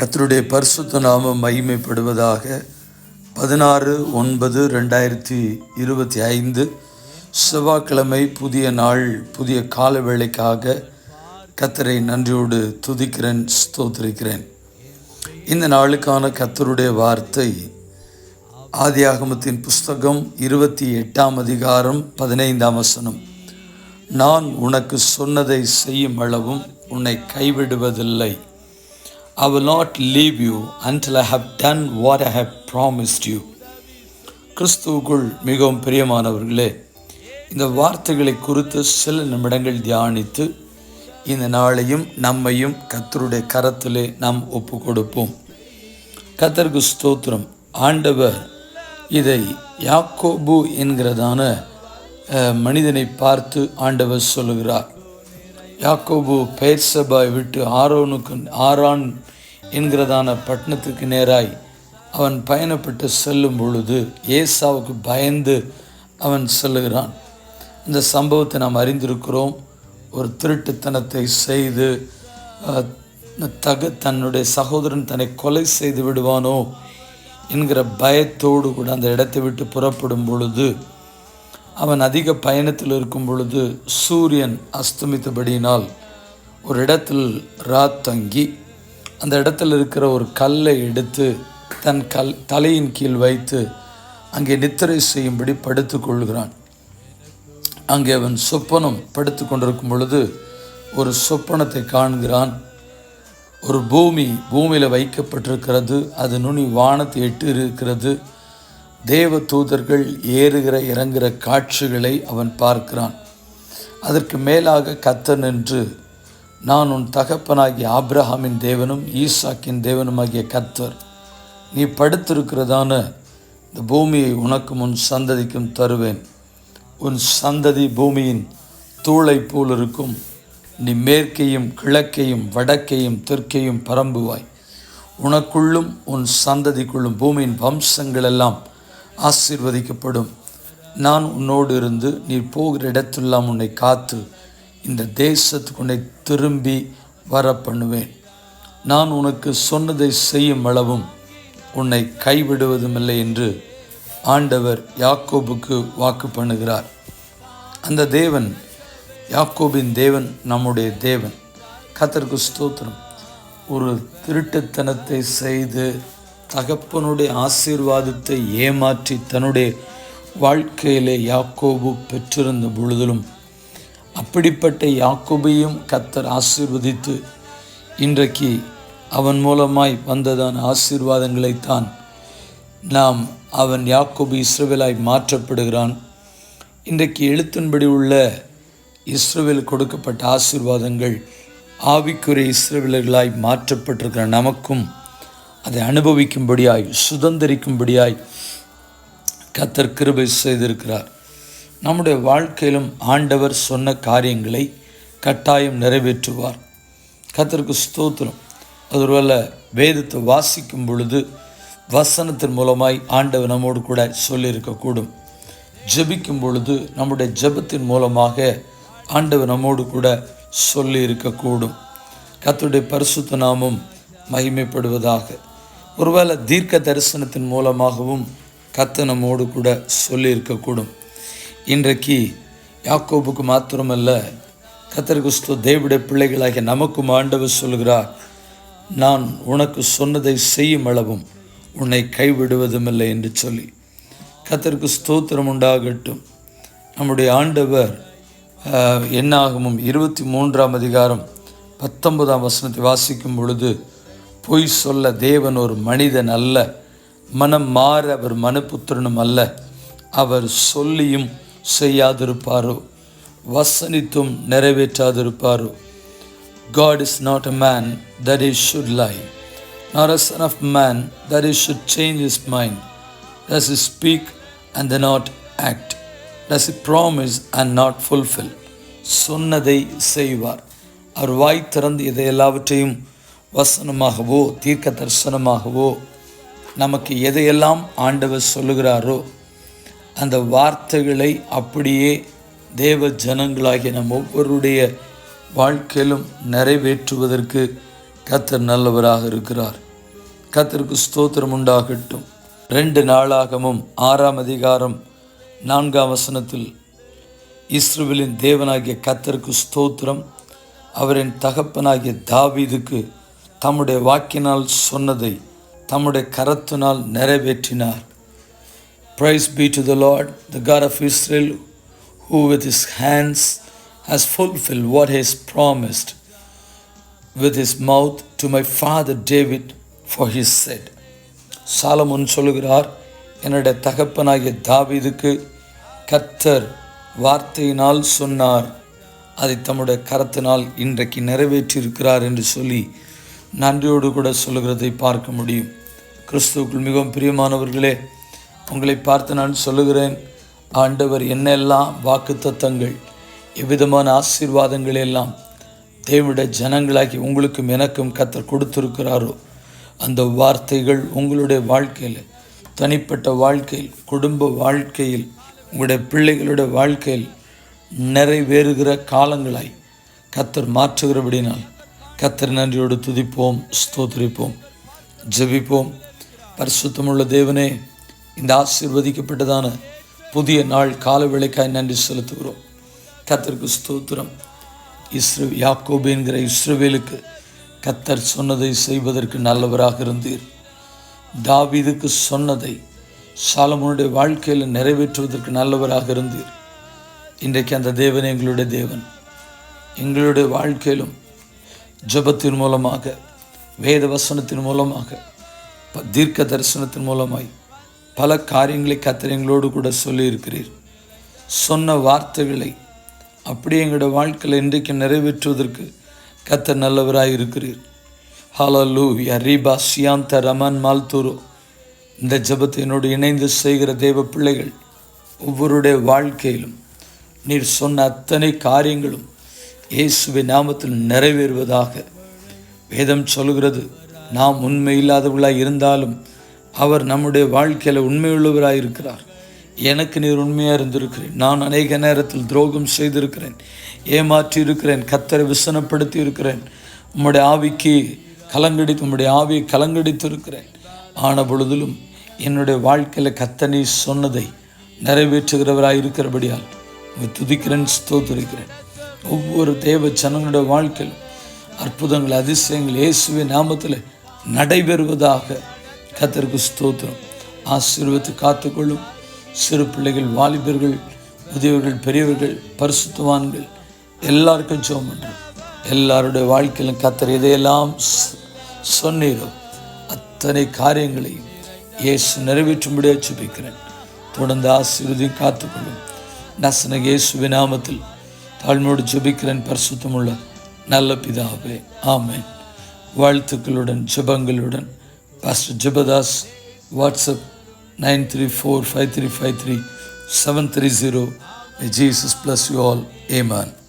கத்தருடைய பரிசுத்த நாமம் மகிமைப்படுவதாக. பதினாறு ஒன்பது ரெண்டாயிரத்தி இருபத்தி ஐந்து. செவ்வாய்க்கிழமை புதிய நாள் புதிய கால வேளைக்காக கத்தரை நன்றியோடு துதிக்கிறேன் ஸ்தோத்திருக்கிறேன். இந்த நாளுக்கான கத்தருடைய வார்த்தை ஆதியாகமத்தின் புஸ்தகம் இருபத்தி எட்டாம் அதிகாரம் பதினைந்தாம் வசனம். நான் உனக்கு சொன்னதை செய்யும் அளவும் உன்னை கைவிடுவதில்லை. I will not leave you until I have done what I have promised you. கிறிஸ்துவுக்குள் மிகவும் பிரியமானவர்களே இந்த வார்த்தைகளை குறித்து சில நிமிடங்கள் தியானித்து இந்த நாளையும் நம்மையும் கத்தருடைய கரத்திலே நாம் ஒப்பு கொடுப்போம் கத்தருக்கு ஸ்தோத்திரம். ஆண்டவர் இதை யாக்கோபு என்கிறதான மனிதனை பார்த்து ஆண்டவர் சொல்லுகிறார். யாக்கோபு பெயர்சபாய் விட்டு ஆரோனுக்கு ஆரான் என்கிறதான பட்டணத்திற்கு நேராய் அவன் பயணப்பட்டு செல்லும் பொழுது ஏசாவுக்கு பயந்து அவன் செல்லுகிறான். இந்த சம்பவத்தை நாம் அறிந்திருக்கிறோம். ஒரு திருட்டுத்தனத்தை செய்து தக தன்னுடைய சகோதரன் தன்னை கொலை செய்து விடுவானோ என்கிற பயத்தோடு கூட அந்த இடத்தை விட்டு புறப்படும் பொழுது அவன் அதிக பயணத்தில் இருக்கும் பொழுது சூரியன் அஸ்தமித்தபடியினால் ஒரு இடத்தில் ராத்தங்கி அந்த இடத்துல இருக்கிற ஒரு கல்லை எடுத்து தன் கல் தலையின் கீழ் வைத்து அங்கே நித்திரை செய்யும்படி படுத்துக்கொள்கிறான் அங்கே அவன் சொப்பனம் படுத்து கொண்டிருக்கும் பொழுது ஒரு சொப்பனத்தை காண்கிறான். ஒரு பூமி பூமியில் வைக்கப்பட்டிருக்கிறது. அது நுனி வானத்தை எட்டு இருக்கிறது. தேவ தூதர்கள் ஏறுகிற இறங்குகிற காட்சிகளை அவன் பார்க்கிறான். அதற்கு மேலாக கத்த நின்று நான் உன் தகப்பனாகிய ஆப்ரஹாமின் தேவனும் ஈசாக்கின் தேவனுமாகிய கத்தர் நீ படுத்திருக்கிறதான இந்த பூமியை உனக்கும் உன் சந்ததிக்கும் தருவேன். உன் சந்ததி பூமியின் தூளை போல் இருக்கும் நீ மேற்கையும் கிழக்கையும் வடக்கையும் தெற்கையும் பரம்புவாய். உனக்குள்ளும் உன் சந்ததிக்குள்ளும் பூமியின் வம்சங்கள் எல்லாம் ஆசீர்வதிக்கப்படும். நான் உன்னோடு இருந்து நீ போகிற இடத்தெல்லாம் உன்னை காத்து இந்த தேசத்துக்கு உன்னை திரும்பி வர பண்ணுவேன் நான் உனக்கு சொன்னதை செய்யும் அளவும் உன்னை கைவிடுவதுமில்லை என்று ஆண்டவர் யாக்கோபுக்கு வாக்கு பண்ணுகிறார். அந்த தேவன் யாக்கோபின் தேவன் நம்முடைய தேவன். கத்தருக்கு ஸ்தோத்திரம். ஒரு திருட்டுத்தனத்தை செய்து தகப்பனுடைய ஆசீர்வாதத்தை ஏமாற்றி தன்னுடைய வாழ்க்கையிலே யாக்கோபு பெற்றிருந்த பொழுதிலும் அப்படிப்பட்ட யாக்கோபையும் கத்தர் ஆசீர்வதித்து இன்றைக்கு அவன் மூலமாய் வந்ததான ஆசீர்வாதங்களைத்தான் நாம் அவன் யாக்கோபு இஸ்ரவேலாய் மாற்றப்படுகிறான். இன்றைக்கு எழுத்தின்படி உள்ள இஸ்ரவேல் கொடுக்கப்பட்ட ஆசீர்வாதங்கள் ஆவிக்குரிய இஸ்ரவேலர்களாய் மாற்றப்பட்டிருக்கிற நமக்கும் அதை அனுபவிக்கும்படியாய் சுதந்திரிக்கும்படியாய் கத்தர் கிருபை செய்திருக்கிறார். நம்முடைய வாழ்க்கையிலும் ஆண்டவர் சொன்ன காரியங்களை கட்டாயம் நிறைவேற்றுவார். கத்தருக்கு ஸ்தோத்திரம். அது வேதத்தை வாசிக்கும் பொழுது வசனத்தின் மூலமாய் ஆண்டவர் நம்மோடு கூட சொல்லியிருக்கக்கூடும். ஜெபிக்கும் பொழுது நம்முடைய ஜெபத்தின் மூலமாக ஆண்டவர் நம்மோடு கூட சொல்லி இருக்கக்கூடும் கத்துடைய பரிசுத்த நாமம் மகிமைப்படுவதாக. ஒருவேளை தீர்க்க தரிசனத்தின் மூலமாகவும் கத்தை நம்மோடு கூட சொல்லி இருக்கக்கூடும் இன்றைக்கு யாக்கோபுக்கு மாத்திரமல்ல கத்தர்குஸ்து தேவிட பிள்ளைகளாகிய நமக்கும் ஆண்டவர் சொல்கிறார் நான் உனக்கு சொன்னதை செய்யும் அளவும் உன்னை கைவிடுவதுமில்லை என்று சொல்லி. கத்தருக்கு ஸ்தோத்திரம் உண்டாகட்டும். நம்முடைய ஆண்டவர் என்னாகமும் இருபத்தி மூன்றாம் அதிகாரம் பத்தொன்பதாம் வசனத்தை வாசிக்கும் பொழுது பொய் சொல்ல தேவன் ஒரு மனிதன் அல்ல மனம் மாற அவர் மனுப்புத்திரனும் அல்ல அவர் சொல்லியும் செய்யாதிருப்பாரோ வசனித்தும் நிறைவேற்றாதிருப்பாரோ God is not a man that is should lie not a son of man that is should change is mind does is speak and the not act does he promise and not fulfil சொன்னதை செய்வார் அவர் வாய் திறந்து இதை எல்லாவற்றையும் வசனமாகவோ தீர்க்க தரிசனமாகவோ நமக்கு எதையெல்லாம் ஆண்டவர் சொல்லுகிறாரோ அந்த வார்த்தைகளை அப்படியே தேவ ஜனங்களாகிய நம் ஒவ்வொருடைய வாழ்க்கையிலும் நிறைவேற்றுவதற்கு கத்தர் நல்லவராக இருக்கிறார். கத்தருக்கு ஸ்தோத்திரம் உண்டாகட்டும். ரெண்டு நாளாகமும் ஆறாம் அதிகாரம் நான்காம் வசனத்தில் இஸ்ரோவிலின் தேவனாகிய கத்தருக்கு ஸ்தோத்திரம். அவரின் தகப்பனாகிய தாவீதுக்கு தம்முடைய வாக்கினால் சொன்னதை தம்முடைய கரத்தினால் நிறைவேற்றினார். Praise be to the Lord, the God of Israel, who with his hands has fulfilled what he has promised with his mouth to my father David, for he said. Solomon சொல்லுகிறார் என்னுடைய தகப்பனாகிய தாவீதுக்கு கத்தர் வார்த்தையினால் சொன்னார் அதை தம்முடைய கரத்தினால் இன்றைக்கு நிறைவேற்றியிருக்கிறார் என்று சொல்லி நன்றியோடு கூட சொல்லுகிறதை பார்க்க முடியும் கிறிஸ்துவுக்குள் மிகவும் பிரியமானவர்களே உங்களை பார்த்து நான் சொல்லுகிறேன் ஆண்டவர் என்னெல்லாம் வாக்கு தத்தங்கள் எவ்விதமான ஆசீர்வாதங்கள் எல்லாம் தேவனுடைய ஜனங்களாகி உங்களுக்கும் எனக்கும் கத்தர் கொடுத்துருக்கிறாரோ அந்த வார்த்தைகள் உங்களுடைய வாழ்க்கையில் தனிப்பட்ட வாழ்க்கையில் குடும்ப வாழ்க்கையில் உங்களுடைய பிள்ளைகளுடைய வாழ்க்கையில் நிறைவேறுகிற காலங்களாய் கத்தர் மாற்றுகிறபடினால் கத்தர் நன்றியோடு துதிப்போம் ஸ்தோத்திரிப்போம் ஜெபிப்போம். பரிசுத்தமுள்ள தேவனே இந்த ஆசீர்வதிக்கப்பட்டதான புதிய நாள் கால வேளைக்காய் நன்றி செலுத்துகிறோம். கத்தருக்கு ஸ்தோத்திரம். இஸ்ரோ யாக்கோபு என்கிற இஸ்ரவேலுக்கு கத்தர் சொன்னதை செய்வதற்கு நல்லவராக இருந்தீர். தாவிதுக்கு சொன்னதை சாலமோனுடைய வாழ்க்கையில் நிறைவேற்றுவதற்கு நல்லவராக இருந்தீர். இன்றைக்கு அந்த தேவன் எங்களுடைய தேவன். எங்களுடைய வாழ்க்கையிலும் ஜபத்தின் மூலமாக வேத வசனத்தின் மூலமாக தீர்க்க தரிசனத்தின் மூலமாய் பல காரியங்களை கத்திர எங்களோடு கூட சொல்லியிருக்கிறீர். சொன்ன வார்த்தைகளை அப்படியே எங்களோட வாழ்க்கையில் இன்றைக்கு நிறைவேற்றுவதற்கு கத்தர் நல்லவராக இருக்கிறீர். ஹalleluya ரீபா சியாந்த ரமன் மால்தூரோ இந்த ஜெபத்தை என்னோடு இணைந்து செய்கிற தேவ பிள்ளைகள் ஒவ்வொருடைய வாழ்க்கையிலும் நீர் சொன்ன அத்தனை காரியங்களும் இயேசுவை நாமத்தில் நிறைவேறுவதாக வேதம் சொல்கிறது நாம் உண்மை இல்லாதவர்களாக இருந்தாலும் அவர் நம்முடைய வாழ்க்கையில் உண்மையுள்ளவராக இருக்கிறார். எனக்கு நீர் உண்மையாக இருந்திருக்கிறேன். நான் அநேக நேரத்தில் துரோகம் செய்திருக்கிறேன். ஏமாற்றி இருக்கிறேன். கத்தரை விசனப்படுத்தி இருக்கிறேன். உம்முடைய ஆவிக்கு கலங்கடித்து உம்முடைய ஆவியை கலங்கடித்து இருக்கிறேன் ஆன பொழுதிலும் என்னுடைய வாழ்க்கையில் கத்தனை சொன்னதை நிறைவேற்றுகிறவராக இருக்கிறபடியால் துதிக்கிறேன் ஸ்தோத்திருக்கிறேன். ஒவ்வொரு தேவ ஜனங்களுடைய வாழ்க்கையிலும் அற்புதங்கள் அதிசயங்கள் இயேசுவின் நாமத்தில் நடைபெறுவதாக கத்திற்கு ஸ்தோத்திரம். ஆசீர்வத்து காத்துக்கொள்ளும். சிறு பிள்ளைகள் வாலிபர்கள் முதியவர்கள் பெரியவர்கள் பரிசுத்தவான்கள் எல்லாருக்கும் ஜெபம் பண்ணுறேன் எல்லாருடைய வாழ்க்கையிலும் கத்தர் இதையெல்லாம் சொன்னீரோ. அத்தனை காரியங்களையும் இயேசு நிறைவேற்றும்படியாக ஜெபிக்கிறேன். தொடர்ந்து ஆசீர்வதியும் காத்துக்கொள்ளும். நசன இயேசு விநாமத்தில் தாழ்மையோடு ஜபிக்கிறேன். பரிசுத்தமுள்ள நல்ல பிதாவே. ஆமேன். வாழ்த்துக்களுடன் ஜபங்களுடன் Pastor Jabadas, WhatsApp 934 5353 730. May Jesus bless you all. Amen.